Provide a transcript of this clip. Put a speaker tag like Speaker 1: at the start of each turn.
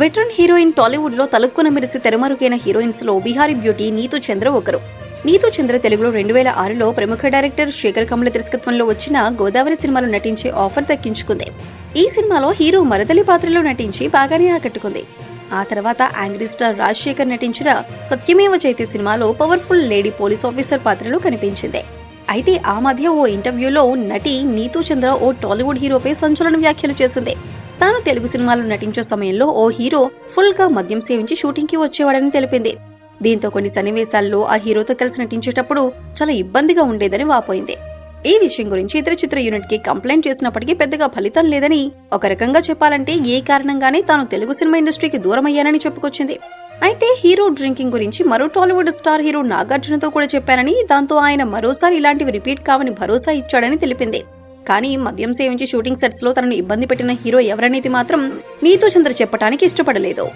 Speaker 1: Veteran heroine టాలీవుడ్లో తలుక్కున మెరిసి తెరమరుగైన హీరోయిన్స్లో బిహారీ బ్యూటీ నీతూ చంద్ర ఒకరు. నీతూ చంద్ర తెలుగులో రెండు వేల ఆరులో ప్రముఖ డైరెక్టర్ శేఖర్ కమల దర్శకత్వంలో వచ్చిన గోదావరి సినిమాలో నటించే ఆఫర్ దక్కించుకుంది. ఈ సినిమాలో హీరో మరదలి పాత్రలో నటించి బాగానే ఆకట్టుకుంది. ఆ తర్వాత యాంగ్రీ స్టార్ రాజశేఖర్ నటించిన సత్యమేవ చైతే సినిమాలో పవర్ఫుల్ లేడీ పోలీస్ ఆఫీసర్ పాత్రలో కనిపించింది. అయితే ఆ మధ్య ఓ ఇంటర్వ్యూలో నటి నీతూ చంద్ర ఓ టాలీవుడ్ హీరోపై సంచలన వ్యాఖ్యలు చేసింది. తాను తెలుగు సినిమాలు నటించే సమయంలో ఓ హీరో ఫుల్గా మద్యం సేవించి షూటింగ్కి వచ్చేవాడని తెలిపింది. దీంతో కొన్ని సన్నివేశాల్లో ఆ హీరోతో కలిసి నటించేటప్పుడు చాలా ఇబ్బందిగా ఉండేదని వాపోయింది. ఈ విషయం గురించి ఇతర చిత్ర యూనిట్కి కంప్లైంట్ చేసినప్పటికీ పెద్దగా ఫలితం లేదని ఒక రకంగా చెప్పాలంటే ఏ కారణంగానే తాను తెలుగు సినిమా ఇండస్ట్రీకి దూరమయ్యానని చెప్పుకొచ్చింది. అయితే హీరో డ్రింకింగ్ గురించి మరో టాలీవుడ్ స్టార్ హీరో నాగార్జునతో కూడా చెప్పానని దాంతో ఆయన మరోసారి ఇలాంటివి రిపీట్ కావని భరోసా ఇచ్చాడని తెలిపింది. కానీ మద్యం సేవించి షూటింగ్ సెట్స్లో తనను ఇబ్బంది పెట్టిన హీరో ఎవరనేది మాత్రం నీతో చంద్ర చెప్పడానికి ఇష్టపడలేదు.